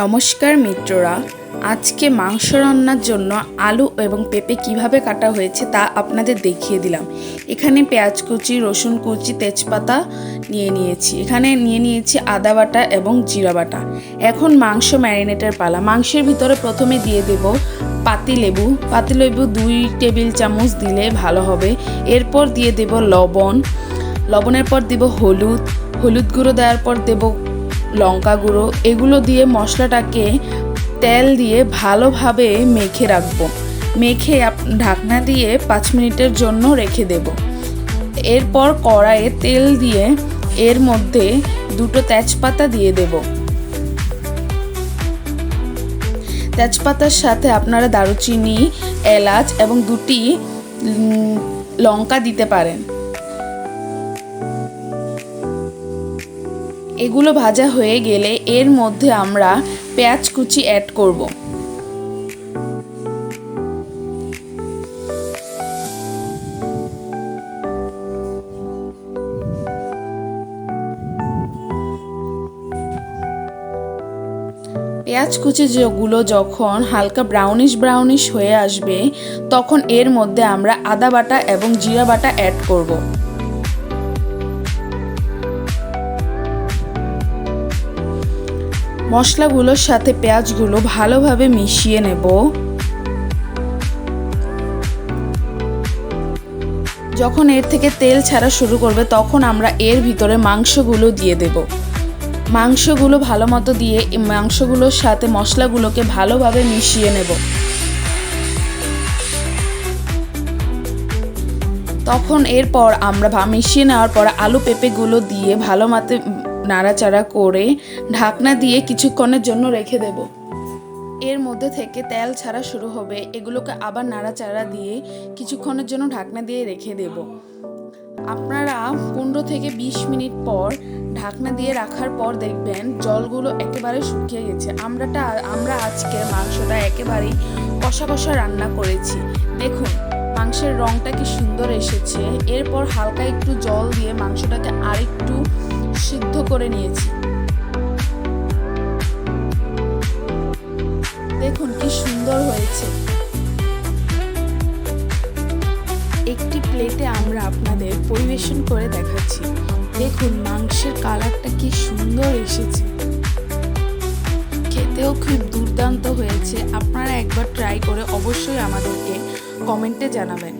নমস্কার মিত্ররা, আজকে মাংস রান্নার জন্য আলু এবং পেঁপে কীভাবে কাটা হয়েছে তা আপনাদের দেখিয়ে দিলাম। এখানে পেঁয়াজ কুচি, রসুন কুচি, তেজপাতা নিয়ে নিয়েছি। এখানে নিয়ে নিয়েছি আদা বাটা এবং জিরা বাটা। এখন মাংস ম্যারিনেটের পালা। মাংসের ভিতরে প্রথমে দিয়ে দেব পাতিলেবু পাতিলেবু দুই টেবিল চামচ দিলে ভালো হবে। এরপর দিয়ে দেব লবণ। লবণের পর দেব হলুদ। হলুদ গুঁড়ো দেওয়ার পর দেব লঙ্কা গুঁড়ো, এগুলো দিয়ে মশলাটাকে তেল দিয়ে ভালোভাবে মেখে রাখব। মেখে ঢাকনা দিয়ে পাঁচ মিনিটের জন্য রেখে দেব। এরপর কড়াইয়ে তেল দিয়ে এর মধ্যে দুটো তেজপাতা দিয়ে দেব। তেজপাতার সাথে আপনারা দারুচিনি, এলাচ এবং দুটি লঙ্কা দিতে পারেন। এগুলো ভাজা হয়ে গেলে এর মধ্যে আমরা পেঁয়াজ কুচি অ্যাড করব। পেঁয়াজ কুচি যেগুলো যখন হালকা ব্রাউনিশ ব্রাউনিশ হয়ে আসবে, তখন এর মধ্যে আমরা আদা বাটা এবং জিরা বাটা অ্যাড করব। মশলাগুলোর সাথে পেঁয়াজগুলো ভালোভাবে মিশিয়ে নেব। যখন এর থেকে তেল ছাড়া শুরু করবে, তখন আমরা এর ভিতরে মাংসগুলো দিয়ে দেব। মাংসগুলো ভালো মতো দিয়ে মাংসগুলোর সাথে মশলাগুলোকে ভালোভাবে মিশিয়ে নেব। তখন এরপর আমরা মিশিয়ে নেওয়ার পর আলু পেঁপেগুলো দিয়ে ভালো মতে নাড়াচাড়া করে ঢাকনা দিয়ে কিছুক্ষণের জন্য রেখে দেব। এর মধ্যে থেকে তেল ছাড়া শুরু হবে। এগুলোকে আবার নাড়াচাড়া দিয়ে কিছুক্ষণের জন্য ঢাকনা দিয়ে রেখে দেব। আপনারা পনেরো থেকে বিশ মিনিট পর ঢাকনা দিয়ে রাখার পর দেখবেন জলগুলো একেবারে শুকিয়ে গেছে। আমরাটা, আমরা আজকে মাংসটা একেবারেই কষা কষা রান্না করেছি। দেখুন, মাংসের রংটা কি সুন্দর এসেছে। এরপর হালকা একটু জল দিয়ে মাংসটাকে আরেকটু করে নিয়েছি। দেখুন কি সুন্দর হয়েছে। একটি প্লেটে আমরা আপনাদের পরিবেশন করে দেখাচ্ছি। দেখুন মাংসের কালারটা কি সুন্দর এসেছে। খেতেও খুব দুর্দান্ত হয়েছে। আপনারা একবার ট্রাই করে অবশ্যই আমাদেরকে কমেন্টে জানাবেন।